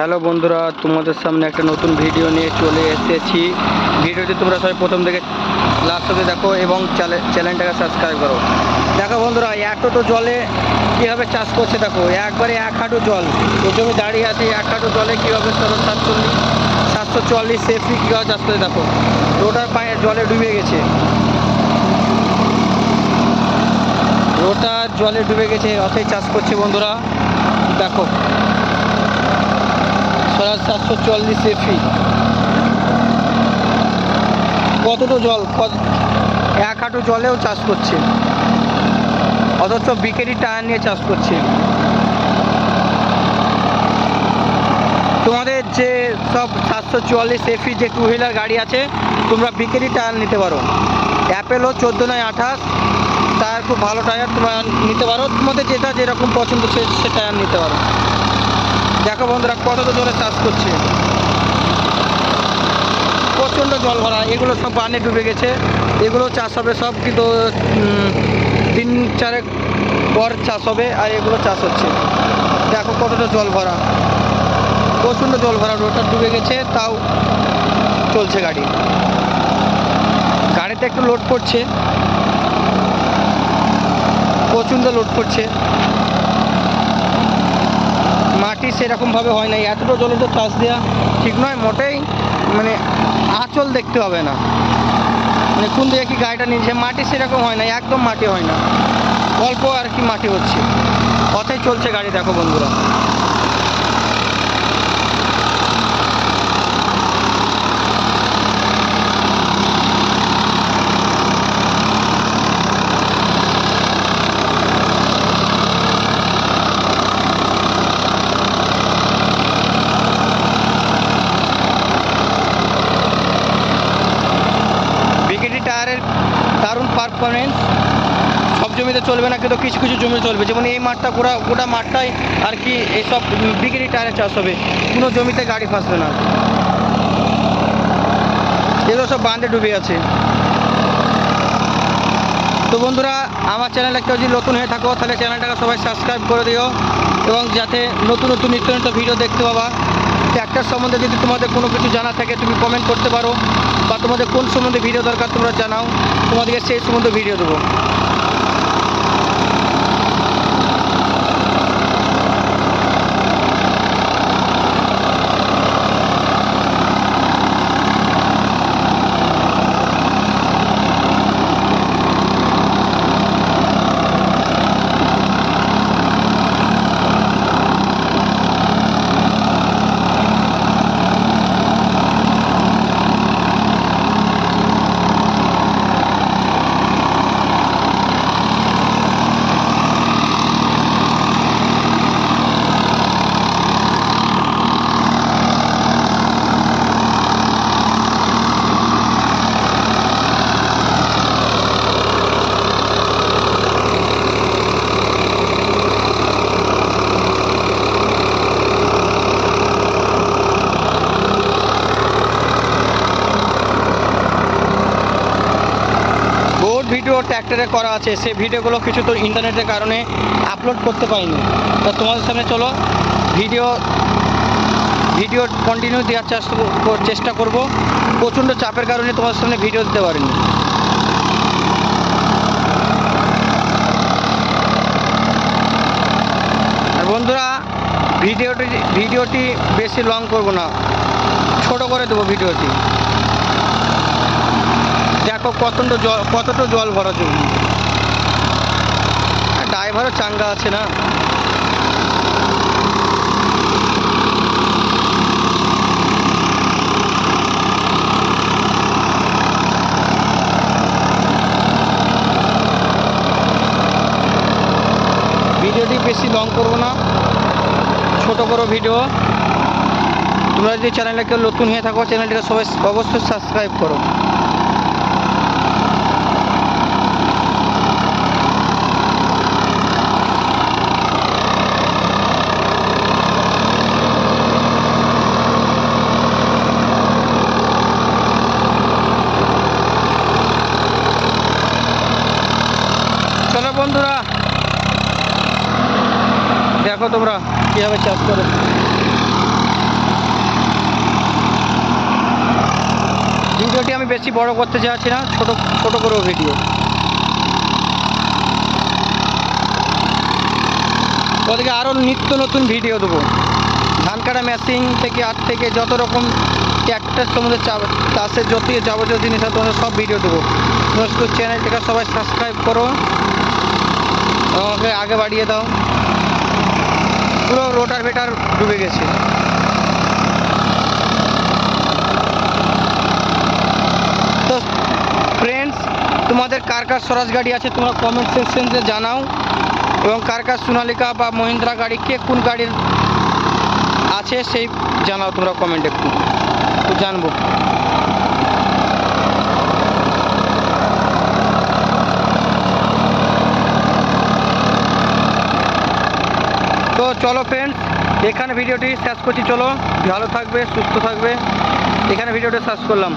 Hello বন্ধুরা, তোমাদের সামনে একটা নতুন ভিডিও নিয়ে চলে এসেছি। ভিডিওটি তোমরা সবাই প্রথম থেকে লাস্ট অবধি দেখো এবং চ্যানে- চ্যানেলটাকে সাবস্ক্রাইব করো। দেখো বন্ধুরা এত তো জলে কীভাবে চাষ করছে দেখো, একবারে এক হাঁটু জল। ওই জমি দাঁড়িয়ে আছে, এক হাঁটু জলে কীভাবে সাতশো সাতচল্লিশ সাতশো চল্লিশ সেফটি কীভাবে চাষ করে দেখো। রোটার পায়ে জলে ডুবে গেছে। রোটার জলে ডুবে গেছে অথই চাষ করছে বন্ধুরা। দেখো। স্বরাজ সাতশো চুয়াল্লিশ এফি কতটা জল? এক হাঁটু জলেও চাষ করছে। অথচ বিকেরি টায়ার নিয়ে চাষ করছে। তোমাদের যে সব সাতশো চুয়াল্লিশ এফি যে টু হুইলার গাড়ি আছে, তোমরা বিকেরি টায়ার নিতে পারো। অ্যাপেলও চোদ্দ নয় আঠাশ টায়ার খুব ভালো টায়ার তোমরা নিতে পারো। তোমাদের যেটা যেরকম পছন্দ সে টায়ার নিতে পারো। দেখো বন্ধুরা কতটা জলে চাষ করছে। প্রচণ্ড জল ভরা, এগুলো সব বানে ডুবে গেছে। এগুলো চাষ হবে, সব কিন্তু তিন চারেক পর চাষ হবে, আর এগুলো চাষ হচ্ছে। দেখো কতটা জল ভরা। প্রচণ্ড জল ভরা, রোডটা ডুবে গেছে, তাও চলছে গাড়ি। গাড়িতে একটু লোড করছে প্রচণ্ড লোড করছে মাটি সেরকমভাবে হয় না এতটা জলে তো চাষ দেওয়া ঠিক নয়, মোটেই মানে আঁচল দেখতে হবে না। মানে কোন দিকে কি গাড়িটা নিয়েছে, মাটি সেরকম হয় না একদম মাটি হয় না। অল্প আর কি মাটি হচ্ছে। কথাই চলছে গাড়ি, দেখো বন্ধুরা বিকেটি টায়ারের দারুণ পারফরমেন্স সব জমিতে চলবে না, কিন্তু কিছু কিছু জমিতে চলবে। যেমন এই মাঠটা গোটা গোটা মাঠটাই আর কি এইসব বিকেটি টায়ারে চাষ হবে। কোনো জমিতে গাড়ি ফাঁসবে না। এগুলো সব বাঁধে ডুবে আছে। তো বন্ধুরা, আমার চ্যানেলে কেউ যদি নতুন হয়ে থাকো, তাহলে চ্যানেলটাকে সবাই সাবস্ক্রাইব করে দিও এবং যাতে নতুন নতুন নিত্য নতুন ভিডিও দেখতে পাবা। ট্র্যাক্টর সম্বন্ধে যদি তোমাদের কোনো কিছু জানা থাকে, তুমি কমেন্ট করতে পারো, বা তোমাদের কোন সম্বন্ধে ভিডিও দরকার তোমরা জানাও, তোমাদেরকে সেই সম্বন্ধে ভিডিও দেবো। ভিডিও ট্র্যাক্টরে করা আছে, সেই ভিডিওগুলো কিছু তো ইন্টারনেটের কারণে আপলোড করতে পারিনি। তো তোমাদের সামনে চলো, ভিডিও ভিডিও কন্টিনিউ দেওয়ার চেষ্টা চেষ্টা করব। প্রচণ্ড চাপের কারণে তোমাদের সামনে ভিডিও দিতে পারিনি। বন্ধুরা, ভিডিওটি ভিডিওটি বেশি লং করব না। ছোট করে দেবো ভিডিওটি। দেখো কতটা জল কতটা জল ভরা জমি। ড্রাইভারও চাঙ্গা আছে না? ভিডিওটি বেশি লং করব না। ছোট করো ভিডিও। তোমরা যদি চ্যানেলটা কেউ নতুন হয়ে থাকো চ্যানেলটিকে সবাই অবশ্যই সাবস্ক্রাইব করো। দেখো তোমরা কীভাবে চাষ করো। ভিডিওটি আমি বেশি বড় করতে চাচ্ছি না, ছোট ছোট করব ভিডিও। ওদিকে আরও নিত্য নতুন ভিডিও দেবো। ধান কাটা মেশিন থেকে আর থেকে যত রকম ট্র্যাক্টর তোমাদের চাষের যত যাবতীয় জিনিস আছে, তোমাদের সব ভিডিও দেবো। তোমার শুধু চ্যানেলটিকে সবাই সাবস্ক্রাইব করো। আমাকে আগে বাড়িয়ে দাও। পুরো রোটার ভেটার ডুবে গেছে। তো ফ্রেন্ডস তোমাদের কার কার স্বরাজ গাড়ি আছে তোমরা কমেন্ট সেকশনে জানাও। এবং কার কার সোনালিকা বা মহিন্দ্রা গাড়ি, কে কোন গাড়ির আছে সেই জানাও তোমরা কমেন্টে একটু জানব তো চলো ফ্রেন্ডস এখানে ভিডিওটি শেষ করছি, চলো ভালো থাকবে, সুস্থ থাকবে। এখানে ভিডিওটা শেষ করলাম।